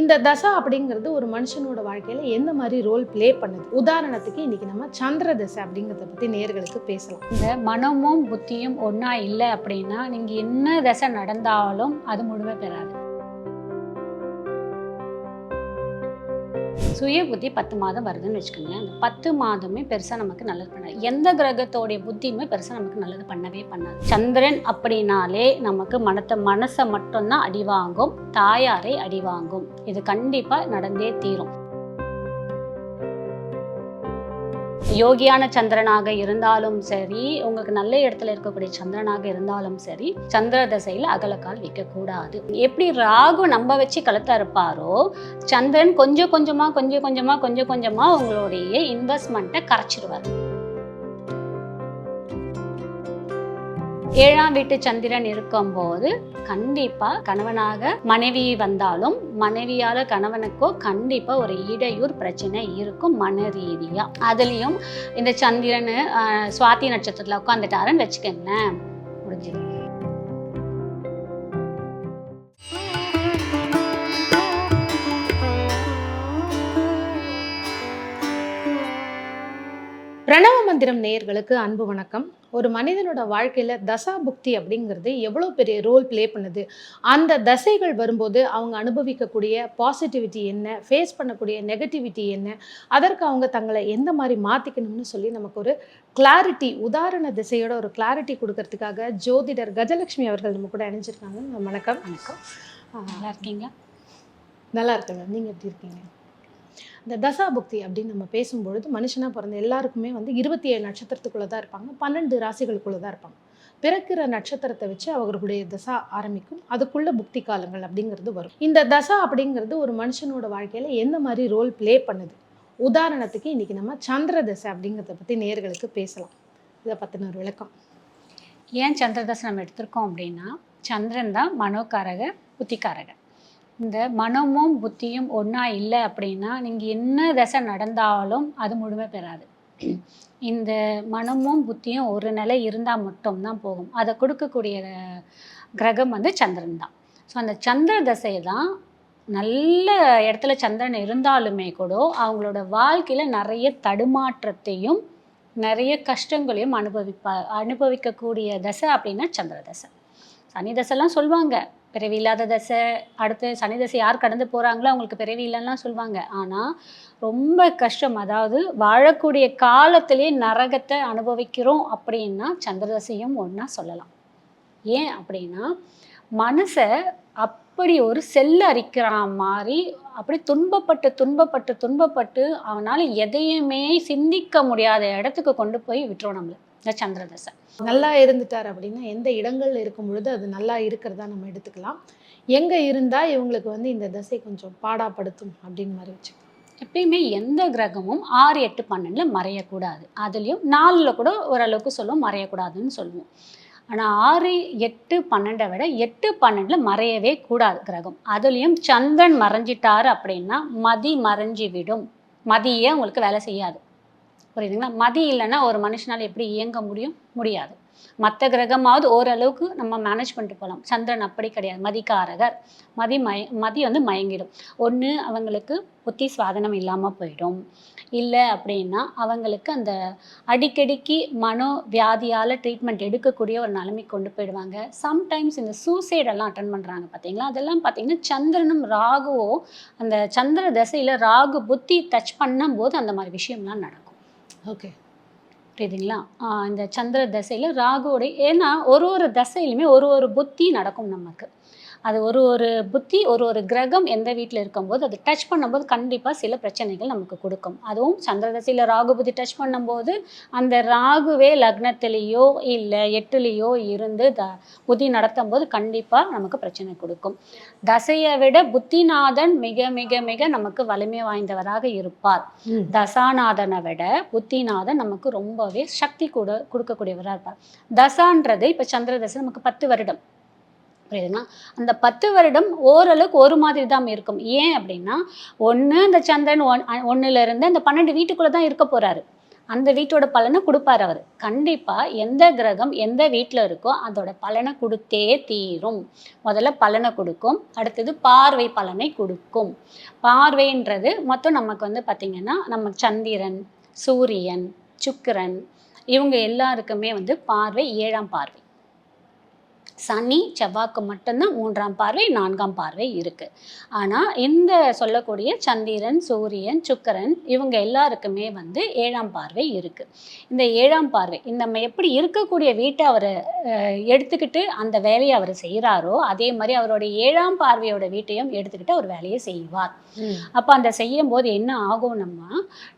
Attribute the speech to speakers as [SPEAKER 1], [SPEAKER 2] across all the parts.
[SPEAKER 1] இந்த தசை அப்படிங்கிறது ஒரு மனுஷனோட வாழ்க்கையில் எந்த மாதிரி ரோல் பிளே பண்ணுது உதாரணத்துக்கு இன்னைக்கு நம்ம சந்திர தசை அப்படிங்கிறத பற்றி நேர்களுக்கு பேசலாம்
[SPEAKER 2] இந்த மனமும் புத்தியும் ஒன்றா இல்லை அப்படின்னா நீங்கள் என்ன தசை நடந்தாலும் அது முழுமை பெறாது சுய புத்தி பத்து மாதம் வருதுன்னு வச்சுக்கோங்க அந்த பத்து மாதமே பெருசாக நமக்கு நல்லது பண்ணாது எந்த கிரகத்தோடைய புத்தியுமே பெருசாக நமக்கு நல்லது பண்ணவே பண்ணாது சந்திரன் அப்படின்னாலே நமக்கு மனத்தை மனசை மட்டும்தான் அடிவாங்கும் தாயாரை அடிவாங்கும் இது கண்டிப்பாக நடந்தே தீரும் யோகியான சந்திரனாக இருந்தாலும் சரி உங்களுக்கு நல்ல இடத்துல இருக்கக்கூடிய சந்திரனாக இருந்தாலும் சரி சந்திர தசையில் அகலக்கால் வைக்கக்கூடாது எப்படி ராகு நம்ம வச்சு கழுத்தா இருப்பாரோ சந்திரன் கொஞ்சம் கொஞ்சமாக கொஞ்சம் கொஞ்சமாக கொஞ்சம் கொஞ்சமாக உங்களுடைய இன்வெஸ்ட்மெண்ட்டை கரைச்சிடுவார் ஏழாம் வீட்டு சந்திரன் இருக்கும்போது கண்டிப்பா கணவனாக மனைவி வந்தாலும் மனைவியால கணவனுக்கோ கண்டிப்பா ஒரு இடையூர் பிரச்சனை இருக்கும் மன ரீதியா அதுலயும் இந்த சந்திரன் சுவாதி நட்சத்திரத்துல உட்காந்துட்டாருன்னு வச்சுக்கோங்களேன் முடிஞ்சிடும்
[SPEAKER 1] பிரணவ மந்திரம் நேயர்களுக்கு அன்பு வணக்கம் ஒரு மனிதனோட வாழ்க்கையில் தசா புக்தி அப்படிங்கிறது எவ்வளோ பெரிய ரோல் ப்ளே பண்ணுது அந்த தசைகள் வரும்போது அவங்க அனுபவிக்கக்கூடிய பாசிட்டிவிட்டி என்ன ஃபேஸ் பண்ணக்கூடிய நெகட்டிவிட்டி என்ன அதற்கு அவங்க தங்களை எந்த மாதிரி மாற்றிக்கணும்னு சொல்லி நமக்கு ஒரு கிளாரிட்டி உதாரண திசையோட ஒரு கிளாரிட்டி கொடுக்கறதுக்காக ஜோதிடர் கஜலட்சுமி அவர்கள் நம்ம கூட இணைஞ்சிருக்காங்க வணக்கம்
[SPEAKER 2] வணக்கம் நல்லா இருக்கீங்களா
[SPEAKER 1] நல்லா இருக்கேன் மேம் நீங்கள் எப்படி இருக்கீங்க இந்த தசா புக்தி அப்படின்னு நம்ம பேசும்பொழுது மனுஷனாக பிறந்த எல்லாருக்குமே வந்து இருபத்தி ஏழு நட்சத்திரத்துக்குள்ளே தான் இருப்பாங்க பன்னெண்டு ராசிகளுக்குள்ளே தான் இருப்பாங்க பிறக்கிற நட்சத்திரத்தை வச்சு அவர்களுடைய தசா ஆரம்பிக்கும் அதுக்குள்ள புக்தி காலங்கள் அப்படிங்கிறது வரும் இந்த தசா அப்படிங்கிறது ஒரு மனுஷனோட வாழ்க்கையில் எந்த மாதிரி ரோல் ப்ளே பண்ணுது உதாரணத்துக்கு இன்றைக்கி நம்ம சந்திர தசை அப்படிங்கிறத பற்றி நேர்களுக்கு பேசலாம் இதை பற்றின ஒரு விளக்கம்
[SPEAKER 2] ஏன் சந்திர தசை நம்ம எடுத்திருக்கோம் அப்படின்னா சந்திரன் தான் மனோகாரக புத்திக்காரகன் இந்த மனமும் புத்தியும் ஒன்றா இல்லை அப்படின்னா நீங்கள் என்ன தசை நடந்தாலும் அது முழுமை பெறாது இந்த மனமும் புத்தியும் ஒரு நிலை இருந்தால் மட்டும்தான் போகும் அதை கொடுக்கக்கூடிய கிரகம் வந்து சந்திரன் தான் ஸோ அந்த சந்திர தசை தான் நல்ல இடத்துல சந்திரன் இருந்தாலுமே கூட அவங்களோட வாழ்க்கையில் நிறைய தடுமாற்றத்தையும் நிறைய கஷ்டங்களையும் அனுபவிப்பா அனுபவிக்கக்கூடிய தசை அப்படின்னா சந்திர தசை சனி தசைலாம் சொல்லுவாங்க பிறவி இல்லாத தசை அடுத்து சனி தசை யார் கடந்து போகிறாங்களோ அவங்களுக்கு பிறவி இல்லைன்னா சொல்லுவாங்க ஆனால் ரொம்ப கஷ்டம் அதாவது வாழக்கூடிய காலத்திலே நரகத்தை அனுபவிக்கிறோம் அப்படின்னா சந்திரதசையும் ஒன்றா சொல்லலாம் ஏன் அப்படின்னா மனசை அப்படி ஒரு செல்ல அரிக்கிற மாதிரி அப்படி துன்பப்பட்டு துன்பப்பட்டு துன்பப்பட்டு அவனால் எதையுமே சிந்திக்க முடியாத இடத்துக்கு கொண்டு போய் விட்டுரும் நம்மளை இந்த சந்திர தசை
[SPEAKER 1] நல்லா இருந்துட்டார் அப்படின்னா எந்த இடங்கள்ல இருக்கும் பொழுது அது நல்லா இருக்கிறதா நம்ம எடுத்துக்கலாம் எங்கே இருந்தால் இவங்களுக்கு வந்து இந்த தசை கொஞ்சம் பாடாப்படுத்தும் அப்படின்னு மாதிரி வச்சு
[SPEAKER 2] எப்பயுமே எந்த கிரகமும் ஆறு எட்டு பன்னெண்டில் மறையக்கூடாது அதுலேயும் நாலில் கூட ஓரளவுக்கு சொல்லுவோம் மறையக்கூடாதுன்னு சொல்லுவோம் ஆனால் ஆறு எட்டு பன்னெண்டை விட எட்டு பன்னெண்டில் மறையவே கூடாது கிரகம் அதுலேயும் சந்திரன் மறைஞ்சிட்டாரு அப்படின்னா மதி மறைஞ்சி விடும் மதியே உங்களுக்கு வேலை செய்யாது புரியுதுங்களா மதி இல்லைன்னா ஒரு மனுஷனால் எப்படி இயங்க முடியும் முடியாது மற்ற கிரகமாவது ஓரளவுக்கு நம்ம மேனேஜ் பண்ணிட்டு போகலாம் சந்திரன் அப்படி கிடையாது மதிக்காரகர் மதி மய மதி வந்து மயங்கிடும் ஒன்று அவங்களுக்கு புத்தி சுவாதனம் இல்லாமல் போயிடும் இல்லை அப்படின்னா அவங்களுக்கு அந்த அடிக்கடிக்கு மனோ வியாதியால் ட்ரீட்மெண்ட் எடுக்கக்கூடிய ஒரு நிலைமைக்கு கொண்டு போயிடுவாங்க சம்டைம்ஸ் இந்த சூசைடெல்லாம் அட்டன் பண்ணுறாங்க பார்த்தீங்களா அதெல்லாம் பார்த்தீங்கன்னா சந்திரனும் ராகுவோ அந்த சந்திர தசையில் ராகு புத்தி டச் பண்ணும்போது அந்த மாதிரி விஷயம்லாம் நடக்கும் ஓகே புரியுதுங்களா இந்த சந்திர தசையில் ராகுவோடைய ஏன்னா ஒரு ஒரு தசையிலுமே ஒரு ஒரு புத்தி நடக்கும் நமக்கு அது ஒரு ஒரு புத்தி ஒரு ஒரு கிரகம் எந்த வீட்டில் இருக்கும்போது அது டச் பண்ணும்போது கண்டிப்பாக சில பிரச்சனைகள் நமக்கு கொடுக்கும் அதுவும் சந்திரதசையில் ராகு புத்தி டச் பண்ணும்போது அந்த ராகுவே லக்னத்திலேயோ இல்லை எட்டுலேயோ இருந்து த புத்தி நடத்தும் போது கண்டிப்பாக நமக்கு பிரச்சனை கொடுக்கும் தசையை விட புத்திநாதன் மிக மிக மிக நமக்கு வலிமை வாய்ந்தவராக இருப்பார் தசாநாதனை விட புத்திநாதன் நமக்கு ரொம்பவே சக்தி கூட கொடுக்கக்கூடியவராக இருப்பார் தசான்றது இப்போ சந்திரதசை நமக்கு பத்து வருடம் புரியுதுங்களா அந்த பத்து வருடம் ஓரளவுக்கு ஒரு மாதிரி தான் இருக்கும் ஏன் அப்படின்னா ஒன்று அந்த சந்திரன் ஒன் ஒன்றுலேருந்து அந்த பன்னெண்டு வீட்டுக்குள்ளே தான் இருக்க போகிறாரு அந்த வீட்டோட பலனை கொடுப்பார் அவர் கண்டிப்பாக எந்த கிரகம் எந்த வீட்டில் இருக்கோ அதோட பலனை கொடுத்தே தீரும் முதல்ல பலனை கொடுக்கும் அடுத்தது பார்வை பலனை கொடுக்கும் பார்வைன்றது மொத்தம் நமக்கு வந்து பார்த்திங்கன்னா நம்ம சந்திரன் சூரியன் சுக்கிரன் இவங்க எல்லாருக்குமே வந்து பார்வை ஏழாம் பார்வை சனி செவ்வாய்க்கு மட்டும்தான் மூன்றாம் பார்வை நான்காம் பார்வை இருக்குது ஆனால் இந்த சொல்லக்கூடிய சந்திரன் சூரியன் சுக்கரன் இவங்க எல்லாருக்குமே வந்து ஏழாம் பார்வை இருக்குது இந்த ஏழாம் பார்வை இந்த எப்படி இருக்கக்கூடிய வீட்டை அவர் எடுத்துக்கிட்டு அந்த வேலையை அவர் செய்கிறாரோ அதே மாதிரி அவருடைய ஏழாம் பார்வையோட வீட்டையும் எடுத்துக்கிட்டு அவர் வேலையை செய்வார் அப்போ அந்த செய்யும் போது என்ன ஆகும்னா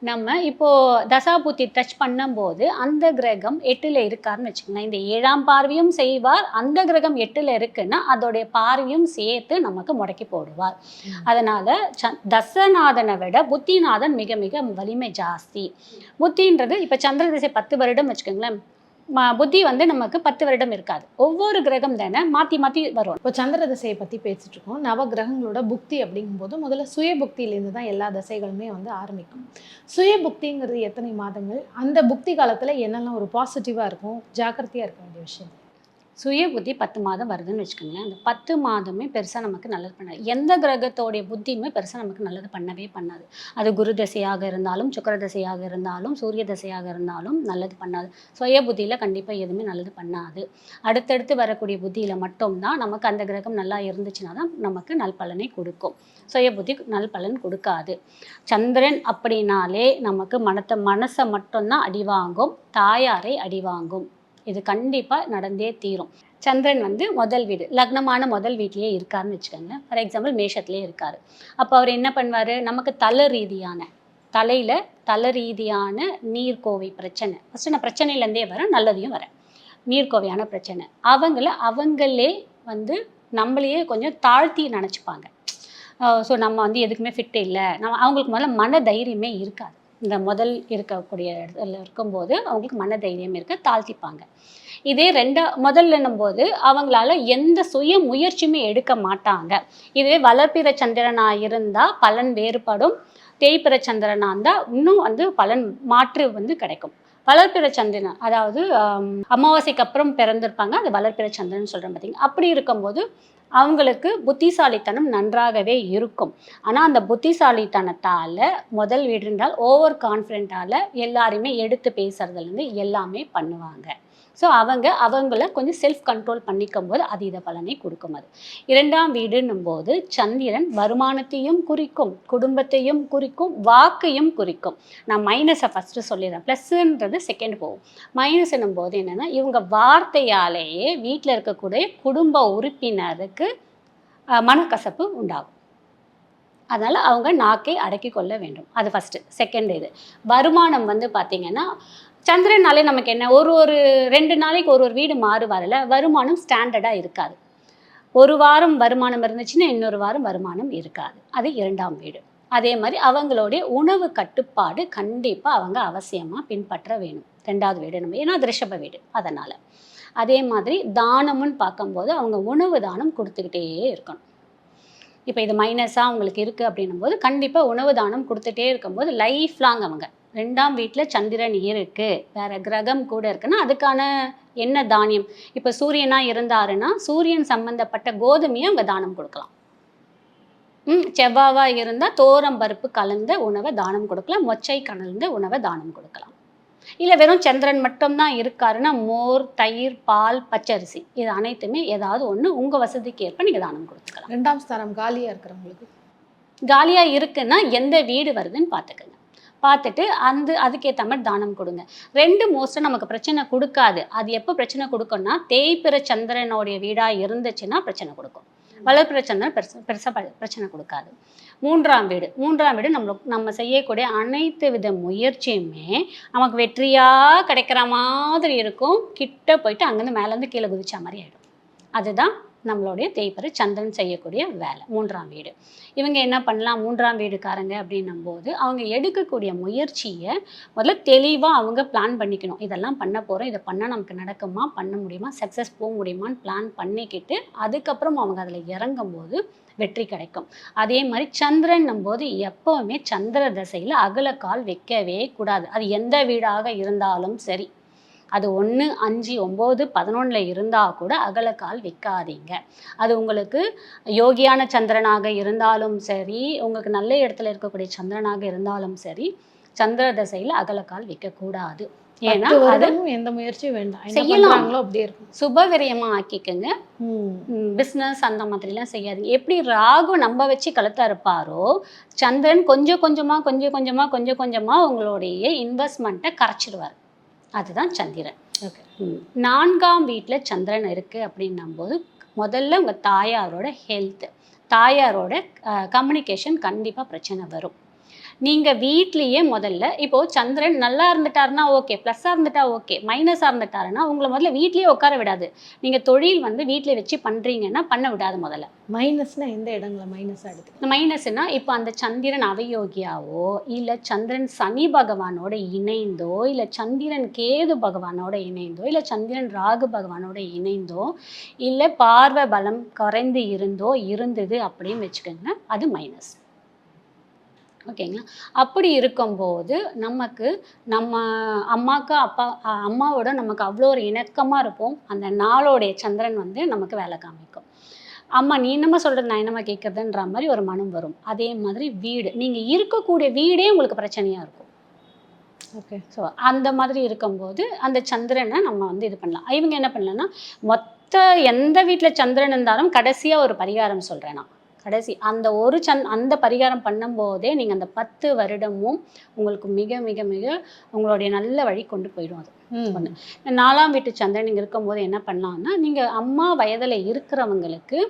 [SPEAKER 2] நம்ம இப்போது தசாபுத்தி டச் பண்ணும்போது அந்த கிரகம் எட்டில் இருக்காருன்னு வச்சுக்கோங்க இந்த ஏழாம் பார்வையும் செய்வார் அந்த கிரகம் எட்டில் இருக்குன்னா அதோடைய பார்வையும் சேர்த்து நமக்கு முடக்கி போடுவார் அதனால தசநாதனை விட புத்திநாதன் மிக மிக வலிமை ஜாஸ்தி புத்தின்றது இப்போ சந்திர திசை பத்து வருடம் வச்சுக்கோங்களேன் புத்தி வந்து நமக்கு பத்து வருடம் இருக்காது ஒவ்வொரு கிரகம் தானே மாற்றி மாற்றி வரும்
[SPEAKER 1] இப்போ சந்திர திசையை பற்றி பேசிட்டு இருக்கோம் நவ கிரகங்களோட புக்தி அப்படிங்கும்போது முதல்ல சுய புக்தியிலேருந்து தான் எல்லா திசைகளுமே வந்து ஆரம்பிக்கும் சுய புக்திங்கிறது எத்தனை மாதங்கள் அந்த புக்தி காலத்தில் என்னெல்லாம் ஒரு பாசிட்டிவா இருக்கும் ஜாக்கிரதையாக இருக்க வேண்டிய விஷயம்
[SPEAKER 2] சுய புத்தி பத்து மாதம் வருதுன்னு வச்சுக்கோங்களேன் அந்த பத்து மாதமே பெருசாக நமக்கு நல்லது பண்ணாது எந்த கிரகத்தோடைய புத்தியுமே பெருசாக நமக்கு நல்லது பண்ணவே பண்ணாது அது குரு தசையாக இருந்தாலும் சுக்கர தசையாக இருந்தாலும் சூரிய தசையாக இருந்தாலும் நல்லது பண்ணாது சுய புத்தியில் கண்டிப்பாக எதுவுமே நல்லது பண்ணாது அடுத்தடுத்து வரக்கூடிய புத்தியில் மட்டும்தான் நமக்கு அந்த கிரகம் நல்லா இருந்துச்சுன்னா தான் நமக்கு நல் பலனை கொடுக்கும் சுய புத்தி நல் பலன் கொடுக்காது சந்திரன் அப்படின்னாலே நமக்கு மனத்தை மனசை மட்டும்தான் அடிவாங்கும் தாயாரை அடிவாங்கும் இது கண்டிப்பாக நடந்தே தீரும் சந்திரன் வந்து முதல் வீடு லக்னமான முதல் வீட்லேயே இருக்காருன்னு வச்சுக்கோங்க ஃபார் எக்ஸாம்பிள் மேஷத்துலேயே இருக்கார் அப்போ அவர் என்ன பண்ணுவார் நமக்கு தலை ரீதியான தலையில் தலை ரீதியான நீர்க்கோவை பிரச்சனை ஃபஸ்ட்டு நான் பிரச்சனையிலேருந்தே வரேன் நல்லதையும் வரேன் நீர்க்கோவையான பிரச்சனை அவங்கள அவங்களே வந்து நம்மளையே கொஞ்சம் தாழ்த்தி நினச்சிப்பாங்க ஸோ நம்ம வந்து எதுக்குமே ஃபிட்டு இல்லை நம்ம அவங்களுக்கு முதல்ல மன தைரியமே இருக்காது இந்த முதல் இருக்கக்கூடிய இடத்துல இருக்கும்போது அவங்களுக்கு மன தைரியம் இருக்க தாழ்த்திப்பாங்க இதே ரெண்டா முதல்லன்னும் போது அவங்களால எந்த சுய முயற்சியுமே எடுக்க மாட்டாங்க இதுவே வளர்ப்பிற சந்திரனா இருந்தால் பலன் வேறுபடும் தேய்பிற சந்திரனா இருந்தால் இன்னும் வந்து பலன் மாற்று வந்து கிடைக்கும் வளர்பிற சந்திரன் அதாவது அமாவாசைக்கு அப்புறம் பிறந்திருப்பாங்க அது வளர்பிற சந்திரன் சொல்கிறேன் பார்த்தீங்க அப்படி இருக்கும்போது அவங்களுக்கு புத்திசாலித்தனம் நன்றாகவே இருக்கும் ஆனால் அந்த புத்திசாலித்தனத்தால் முதல் வீடு என்றால் ஓவர் கான்ஃபிடென்ட்டால் எல்லாருமே எடுத்து பேசுறதுலேருந்து எல்லாமே பண்ணுவாங்க ஸோ அவங்க அவங்கள கொஞ்சம் செல்ஃப் கண்ட்ரோல் பண்ணிக்கும் போது அதீத பலனை கொடுக்கும் அது இரண்டாம் வீடுன்னும் போது சந்திரன் வருமானத்தையும் குறிக்கும் குடும்பத்தையும் குறிக்கும் வாக்கையும் குறிக்கும் நான் மைனஸை ஃபஸ்ட்டு சொல்லிடுறேன் ப்ளஸ்ன்றது செகண்ட் போகும் மைனஸ் போது என்னென்னா இவங்க வார்த்தையாலேயே வீட்டில் இருக்கக்கூடிய குடும்ப உறுப்பினருக்கு மனக்கசப்பு உண்டாகும் அதனால் அவங்க நாக்கை அடக்கி கொள்ள வேண்டும் அது ஃபஸ்ட்டு செகண்ட் இது வருமானம் வந்து பார்த்திங்கன்னா சந்திரனாலே நமக்கு என்ன ஒரு ஒரு ரெண்டு நாளைக்கு ஒரு ஒரு வீடு மாறுவாரில் வருமானம் ஸ்டாண்டர்டாக இருக்காது ஒரு வாரம் வருமானம் இருந்துச்சுன்னா இன்னொரு வாரம் வருமானம் இருக்காது அது இரண்டாம் வீடு அதே மாதிரி அவங்களுடைய உணவு கட்டுப்பாடு கண்டிப்பாக அவங்க அவசியமாக பின்பற்ற வேணும் ரெண்டாவது வீடு நம்ம ஏன்னா திருஷப வீடு அதனால் அதே மாதிரி தானமுன்னு பார்க்கும்போது அவங்க உணவு தானம் கொடுத்துக்கிட்டே இருக்கணும் இப்போ இது மைனஸாக அவங்களுக்கு இருக்குது அப்படின்னும் போது கண்டிப்பாக உணவு தானம் கொடுத்துட்டே இருக்கும்போது லைஃப் லாங் அவங்க ரெண்டாம் வீட்டில் சந்திரன் இருக்குது வேறு கிரகம் கூட இருக்குன்னா அதுக்கான என்ன தானியம் இப்போ சூரியனாக இருந்தாருன்னா சூரியன் சம்மந்தப்பட்ட கோதுமையும் அவங்க தானம் கொடுக்கலாம் ம் செவ்வாவாக இருந்தால் தோரம் பருப்பு கலந்த உணவை தானம் கொடுக்கலாம் மொச்சை கலந்த உணவை தானம் கொடுக்கலாம் இல்லை வெறும் சந்திரன் மட்டும்தான் இருக்காருன்னா மோர் தயிர் பால் பச்சரிசி இது அனைத்துமே ஏதாவது ஒன்று உங்கள் வசதிக்கு ஏற்ப நீங்கள் தானம் கொடுத்துக்கலாம்
[SPEAKER 1] ரெண்டாம் ஸ்தானம் காலியாக இருக்கிறவங்களுக்கு
[SPEAKER 2] காலியாக இருக்குன்னா எந்த வீடு வருதுன்னு பார்த்துக்கங்க பார்த்துட்டு அந்த அதுக்கேற்ற மாதிரி தானம் கொடுங்க ரெண்டு மோஸ்ட்டாக நமக்கு பிரச்சனை கொடுக்காது அது எப்போ பிரச்சனை கொடுக்கும்னா தேய்பிற சந்திரனுடைய வீடாக இருந்துச்சுன்னா பிரச்சனை கொடுக்கும் வளர்ப்பு பிரச்சனை பெருசாக பெருசாக பிரச்சனை கொடுக்காது மூன்றாம் வீடு மூன்றாம் வீடு நம்மளுக்கு நம்ம செய்யக்கூடிய அனைத்து வித முயற்சியுமே நமக்கு வெற்றியாக கிடைக்கிற மாதிரி இருக்கும் கிட்ட போயிட்டு அங்கேருந்து மேலேருந்து கீழே குதிச்சா மாதிரி ஆகிடும் அதுதான் நம்மளுடைய தேய்ப்பரு சந்திரன் செய்யக்கூடிய வேலை மூன்றாம் வீடு இவங்க என்ன பண்ணலாம் மூன்றாம் வீடுக்காரங்க அப்படின்னும் போது அவங்க எடுக்கக்கூடிய முயற்சியை முதல்ல தெளிவாக அவங்க பிளான் பண்ணிக்கணும் இதெல்லாம் பண்ண போகிறோம் இதை பண்ணால் நமக்கு நடக்குமா பண்ண முடியுமா சக்ஸஸ் போக முடியுமான்னு பிளான் பண்ணிக்கிட்டு அதுக்கப்புறம் அவங்க அதில் இறங்கும் போது வெற்றி கிடைக்கும் அதே மாதிரி சந்திரன் போது எப்போவுமே சந்திர தசையில் அகலக்கால் வைக்கவே கூடாது அது எந்த வீடாக இருந்தாலும் சரி அது ஒன்று அஞ்சு ஒம்பது பதினொன்றில் இருந்தால் கூட அகலக்கால் விற்காதீங்க அது உங்களுக்கு யோகியான சந்திரனாக இருந்தாலும் சரி உங்களுக்கு நல்ல இடத்துல இருக்கக்கூடிய சந்திரனாக இருந்தாலும் சரி சந்திர தசையில் அகலக்கால் விற்கக்கூடாது
[SPEAKER 1] ஏன்னா எந்த அப்படியே
[SPEAKER 2] அந்த எப்படி ராகு நம்ம வச்சு கழுத்தா இருப்பாரோ சந்திரன் கொஞ்சம் கொஞ்சமா கொஞ்சம் கொஞ்சமா கொஞ்சம் கொஞ்சமா உங்களுடைய இன்வெஸ்ட்மெண்ட்டை கரைச்சிடுவார் அதுதான் சந்திரன் நான்காம் வீட்டில் சந்திரன் இருக்குது அப்படின்னும் போது முதல்ல உங்கள் தாயாரோட ஹெல்த் தாயாரோட கம்யூனிகேஷன் கண்டிப்பாக பிரச்சனை வரும் நீங்கள் வீட்லேயே முதல்ல இப்போது சந்திரன் நல்லா இருந்துட்டாருன்னா ஓகே ப்ளஸ்ஸாக இருந்துட்டா ஓகே மைனஸாக இருந்துட்டாருன்னா உங்களை முதல்ல வீட்லேயே உட்கார விடாது நீங்கள் தொழில் வந்து வீட்டில் வச்சு பண்ணுறீங்கன்னா பண்ண விடாது முதல்ல
[SPEAKER 1] மைனஸ்னா எந்த இடங்களில் மைனஸ் ஆகிடுது
[SPEAKER 2] இந்த மைனஸ்னால் இப்போ அந்த சந்திரன் அவயோகியாவோ இல்லை சந்திரன் சனி பகவானோட இணைந்தோ இல்லை சந்திரன் கேது பகவானோட இணைந்தோ இல்லை சந்திரன் ராகு பகவானோட இணைந்தோ இல்லை பார்வை பலம் குறைந்து இருந்தோ இருந்தது அப்படின்னு வச்சுக்கோங்க அது மைனஸ் ஓகேங்களா அப்படி இருக்கும்போது நமக்கு நம்ம அம்மாவுக்கு அப்பா அம்மாவோட நமக்கு அவ்வளோ ஒரு இணக்கமாக இருப்போம் அந்த நாளோடைய சந்திரன் வந்து நமக்கு வேலை காமிக்கும் அம்மா நீ என்னம்மா சொல்கிறது நான் என்னம்மா கேட்குறதுன்ற மாதிரி ஒரு மனம் வரும் அதே மாதிரி வீடு நீங்கள் இருக்கக்கூடிய வீடே உங்களுக்கு பிரச்சனையாக இருக்கும் ஓகே ஸோ அந்த மாதிரி இருக்கும்போது அந்த சந்திரனை நம்ம வந்து இது பண்ணலாம் இவங்க என்ன பண்ணலன்னா மொத்த எந்த வீட்டில் சந்திரன் இருந்தாலும் கடைசியாக ஒரு பரிகாரம் சொல்கிறேன் நான் கடைசி அந்த ஒரு சந் அந்த பரிகாரம் பண்ணும்போதே நீங்கள் அந்த பத்து வருடமும் உங்களுக்கு மிக மிக மிக உங்களுடைய நல்ல வழி கொண்டு போயிடும் அது ஒன்று நாலாம் வீட்டு சந்திரன் நீங்கள் இருக்கும்போது என்ன பண்ணலாம்னா நீங்கள் அம்மா வயதில் இருக்கிறவங்களுக்கு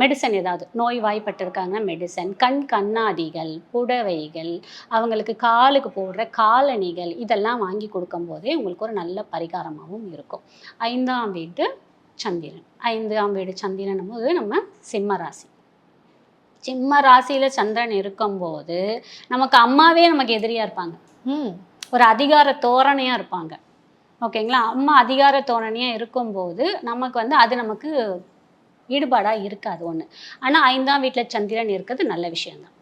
[SPEAKER 2] மெடிசன் ஏதாவது நோய் வாய்ப்பட்டிருக்காங்க மெடிசன் கண் கண்ணாடிகள் புடவைகள் அவங்களுக்கு காலுக்கு போடுற காலணிகள் இதெல்லாம் வாங்கி கொடுக்கும்போதே உங்களுக்கு ஒரு நல்ல பரிகாரமாகவும் இருக்கும் ஐந்தாம் வீட்டு சந்திரன் ஐந்தாம் வீடு சந்திரன் போது நம்ம சிம்ம ராசி சிம்ம ராசியில் சந்திரன் இருக்கும்போது நமக்கு அம்மாவே நமக்கு எதிரியாக இருப்பாங்க ஒரு அதிகார தோரணையா இருப்பாங்க ஓகேங்களா அம்மா அதிகார தோரணையாக இருக்கும்போது நமக்கு வந்து அது நமக்கு ஈடுபாடாக இருக்காது ஒன்று ஆனால் ஐந்தாம் வீட்டில் சந்திரன் இருக்கிறது நல்ல விஷயம்தான்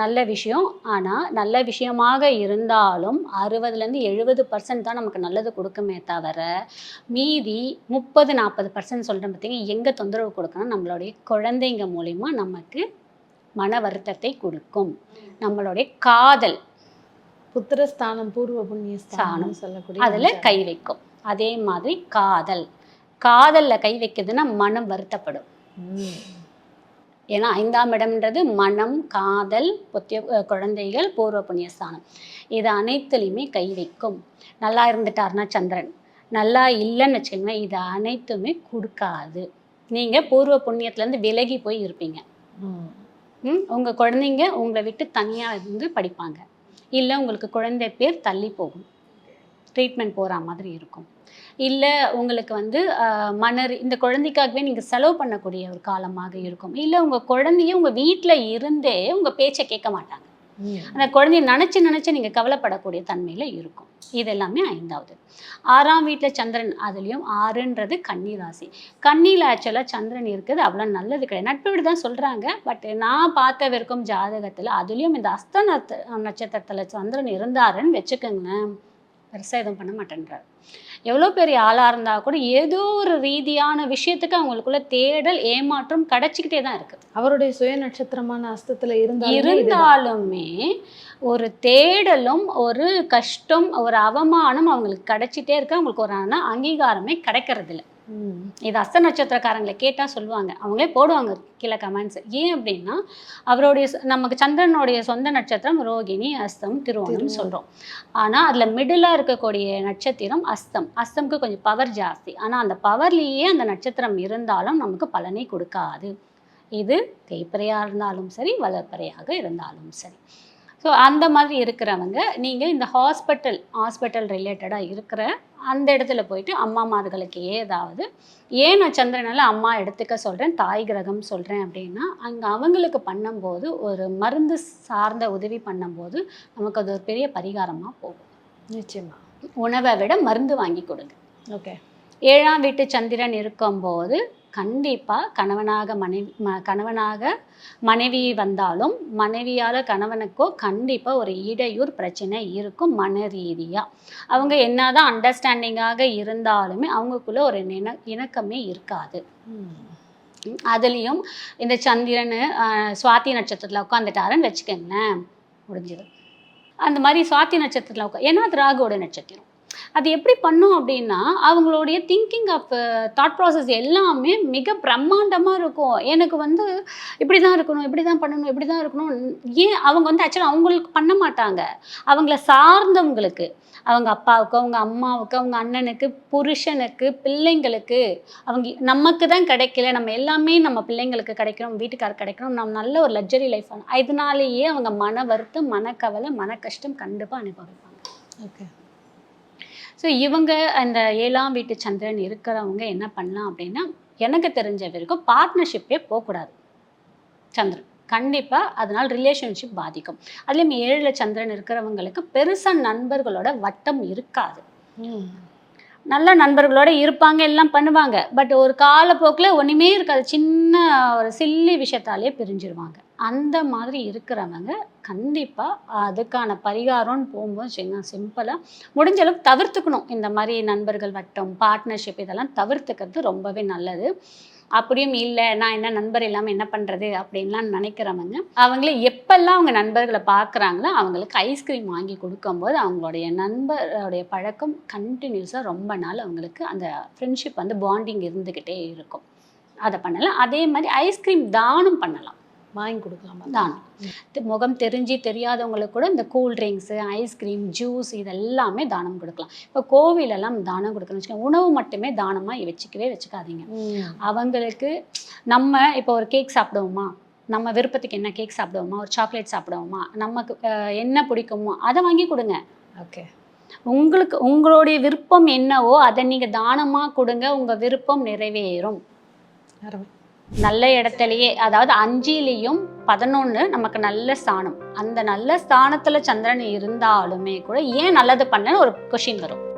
[SPEAKER 2] நல்ல விஷயம் ஆனால் நல்ல விஷயமாக இருந்தாலும் அறுபதுலேருந்து எழுபது பர்சன்ட் தான் நமக்கு நல்லது கொடுக்குமே தவிர மீதி முப்பது நாற்பது பர்சன்ட் சொல்கிறேன் பார்த்தீங்கன்னா எங்கே தொந்தரவு கொடுக்கணும் நம்மளுடைய குழந்தைங்க மூலிமா நமக்கு மன வருத்தத்தை கொடுக்கும் நம்மளுடைய காதல்
[SPEAKER 1] புத்திரஸ்தானம் பூர்வ புண்ணிய ஸ்தானம் சொல்லக்கூடிய
[SPEAKER 2] அதில் கை வைக்கும் அதே மாதிரி காதல் காதலில் கை வைக்கிறதுன்னா மனம் வருத்தப்படும் ஏன்னா ஐந்தாம் இடம்ன்றது மனம் காதல் புத்திய குழந்தைகள் பூர்வ புண்ணிய இது அனைத்துலேயுமே கை வைக்கும் நல்லா இருந்துட்டார்னா சந்திரன் நல்லா இல்லைன்னு வச்சுக்கோங்களேன் இது அனைத்துமே கொடுக்காது நீங்கள் பூர்வ புண்ணியத்துலேருந்து விலகி போய் இருப்பீங்க உங்கள் குழந்தைங்க உங்களை விட்டு தனியாக இருந்து படிப்பாங்க இல்லை உங்களுக்கு குழந்தை பேர் தள்ளி போகும் ட்ரீட்மெண்ட் போகிற மாதிரி இருக்கும் இல்லை உங்களுக்கு வந்து மணர் இந்த குழந்தைக்காகவே நீங்கள் செலவு பண்ணக்கூடிய ஒரு காலமாக இருக்கும் இல்லை உங்கள் குழந்தைய உங்கள் வீட்டில் இருந்தே உங்கள் பேச்சை கேட்க மாட்டாங்க அந்த குழந்தைய நினச்சி நினச்சி நீங்கள் கவலைப்படக்கூடிய தன்மையில் இருக்கும் இது எல்லாமே ஐந்தாவது ஆறாம் வீட்டில் சந்திரன் அதுலேயும் ஆறுன்றது கன்னி ராசி கன்னியில் ஆக்சுவலாக சந்திரன் இருக்குது அவ்வளோ நல்லது கிடையாது நட்பு தான் சொல்கிறாங்க பட் நான் பார்த்த வரைக்கும் ஜாதகத்தில் அதுலேயும் இந்த அஸ்த நட்சத்திரத்தில் சந்திரன் இருந்தாருன்னு வச்சுக்கோங்க பெருசாக எதுவும் பண்ண மாட்டேன்றார் எவ்வளோ பெரிய ஆளாக இருந்தால் கூட ஏதோ ஒரு ரீதியான விஷயத்துக்கு அவங்களுக்குள்ள தேடல் ஏமாற்றம் கிடச்சிக்கிட்டே தான் இருக்குது
[SPEAKER 1] அவருடைய சுய நட்சத்திரமான அஸ்தத்தில் இருந்து இருந்தாலுமே
[SPEAKER 2] ஒரு தேடலும் ஒரு கஷ்டம் ஒரு அவமானம் அவங்களுக்கு கிடச்சிட்டே இருக்கு அவங்களுக்கு ஒரு ஆனால் அங்கீகாரமே கிடைக்கிறதில்ல இது அஸ்த நட்சத்திரக்காரங்களை கேட்டால் சொல்லுவாங்க அவங்களே போடுவாங்க கீழே கமெண்ட்ஸ் ஏன் அப்படின்னா அவருடைய நமக்கு சந்திரனுடைய சொந்த நட்சத்திரம் ரோகிணி அஸ்தம் திருவோணம் சொல்கிறோம் ஆனால் அதில் மிடிலாக இருக்கக்கூடிய நட்சத்திரம் அஸ்தம் அஸ்தம்க்கு கொஞ்சம் பவர் ஜாஸ்தி ஆனால் அந்த பவர்லேயே அந்த நட்சத்திரம் இருந்தாலும் நமக்கு பலனை கொடுக்காது இது தேய்ப்பறையாக இருந்தாலும் சரி வளர்ப்பறையாக இருந்தாலும் சரி ஸோ அந்த மாதிரி இருக்கிறவங்க நீங்கள் இந்த ஹாஸ்பிட்டல் ஹாஸ்பிட்டல் ரிலேட்டடாக இருக்கிற அந்த இடத்துல போயிட்டு அம்மாமார்களுக்கு ஏதாவது ஏன் நான் சந்திரனால் அம்மா எடுத்துக்க சொல்கிறேன் தாய் கிரகம் சொல்கிறேன் அப்படின்னா அங்கே அவங்களுக்கு பண்ணும்போது ஒரு மருந்து சார்ந்த உதவி பண்ணும்போது நமக்கு அது ஒரு பெரிய பரிகாரமாக போகும் நிச்சயமாக உணவை விட மருந்து வாங்கி கொடுங்க ஓகே ஏழாம் வீட்டு சந்திரன் இருக்கும்போது கண்டிப்பாக கணவனாக மனைவி ம கணவனாக மனைவி வந்தாலும் மனைவியால் கணவனுக்கோ கண்டிப்பாக ஒரு இடையூர் பிரச்சனை இருக்கும் மன ரீதியாக அவங்க என்ன தான் அண்டர்ஸ்டாண்டிங்காக இருந்தாலுமே அவங்களுக்குள்ளே ஒரு நின இணக்கமே இருக்காது அதுலேயும் இந்த சந்திரன் சுவாதி நட்சத்திரத்தில் உட்காந்துட்டாருன்னு வச்சுக்கோங்களேன் முடிஞ்சது அந்த மாதிரி சுவாத்தி நட்சத்திரத்தில் உட்கா ஏன்னா ராகுவோட நட்சத்திரம் அது எப்படி பண்ணும் அப்படின்னா அவங்களுடைய திங்கிங் ஆஃப் தாட் ப்ராசஸ் எல்லாமே மிக பிரம்மாண்டமாக இருக்கும் எனக்கு வந்து இப்படி தான் இருக்கணும் இப்படி தான் பண்ணணும் இப்படி தான் இருக்கணும் ஏன் அவங்க வந்து ஆக்சுவலாக அவங்களுக்கு பண்ண மாட்டாங்க அவங்கள சார்ந்தவங்களுக்கு அவங்க அப்பாவுக்கு அவங்க அம்மாவுக்கு அவங்க அண்ணனுக்கு புருஷனுக்கு பிள்ளைங்களுக்கு அவங்க நமக்கு தான் கிடைக்கல நம்ம எல்லாமே நம்ம பிள்ளைங்களுக்கு கிடைக்கணும் வீட்டுக்காரர் கிடைக்கணும் நம்ம நல்ல ஒரு லக்ஸரி லைஃப் இதனாலேயே அவங்க மன வருத்தம் மனக்கவலை மன கஷ்டம் கண்டிப்பாக அனுபவிப்பாங்க ஓகே ஸோ இவங்க அந்த ஏழாம் வீட்டு சந்திரன் இருக்கிறவங்க என்ன பண்ணலாம் அப்படின்னா எனக்கு தெரிஞ்ச வரைக்கும் பார்ட்னர்ஷிப்பே போகக்கூடாது சந்திரன் கண்டிப்பாக அதனால் ரிலேஷன்ஷிப் பாதிக்கும் அதுலேயும் ஏழில் சந்திரன் இருக்கிறவங்களுக்கு பெருசாக நண்பர்களோட வட்டம் இருக்காது நல்ல நண்பர்களோட இருப்பாங்க எல்லாம் பண்ணுவாங்க பட் ஒரு காலப்போக்கில் ஒன்றுமே இருக்காது சின்ன ஒரு சில்லி விஷயத்தாலே பிரிஞ்சிருவாங்க அந்த மாதிரி இருக்கிறவங்க கண்டிப்பாக அதுக்கான பரிகாரம்னு போகும்போது சரிங்க சிம்பிளாக முடிஞ்ச அளவுக்கு தவிர்த்துக்கணும் இந்த மாதிரி நண்பர்கள் வட்டம் பார்ட்னர்ஷிப் இதெல்லாம் தவிர்த்துக்கிறது ரொம்பவே நல்லது அப்படியும் இல்லை நான் என்ன நண்பர் இல்லாமல் என்ன பண்ணுறது அப்படின்லாம் நினைக்கிறவங்க அவங்கள எப்பெல்லாம் அவங்க நண்பர்களை பார்க்குறாங்களோ அவங்களுக்கு ஐஸ்கிரீம் வாங்கி கொடுக்கும்போது அவங்களுடைய நண்பருடைய பழக்கம் கண்டினியூஸாக ரொம்ப நாள் அவங்களுக்கு அந்த ஃப்ரெண்ட்ஷிப் வந்து பாண்டிங் இருந்துக்கிட்டே இருக்கும் அதை பண்ணலாம் அதே மாதிரி ஐஸ்கிரீம் தானம் பண்ணலாம்
[SPEAKER 1] வாங்கி கொடுக்கலாமா
[SPEAKER 2] தான் முகம் தெரிஞ்சு தெரியாதவங்களுக்கு கூட இந்த கூல்ட்ரிங்க்ஸு ஐஸ்கிரீம் ஜூஸ் இதெல்லாமே தானம் கொடுக்கலாம் இப்போ கோவிலெல்லாம் தானம் கொடுக்கணும் வச்சுக்கோங்க உணவு மட்டுமே தானமாக வச்சுக்கவே வச்சுக்காதீங்க அவங்களுக்கு நம்ம இப்போ ஒரு கேக் சாப்பிடுவோமா நம்ம விருப்பத்துக்கு என்ன கேக் சாப்பிடுவோமா ஒரு சாக்லேட் சாப்பிடுவோமா நமக்கு என்ன பிடிக்குமோ அதை வாங்கி கொடுங்க ஓகே உங்களுக்கு உங்களுடைய விருப்பம் என்னவோ அதை நீங்கள் தானமாக கொடுங்க உங்கள் விருப்பம் நிறைவேறும் நல்ல இடத்துலையே அதாவது அஞ்சிலையும் பதினொன்று நமக்கு நல்ல ஸ்தானம் அந்த நல்ல ஸ்தானத்தில் சந்திரன் இருந்தாலுமே கூட ஏன் நல்லது பண்ண ஒரு கொஷின் வரும்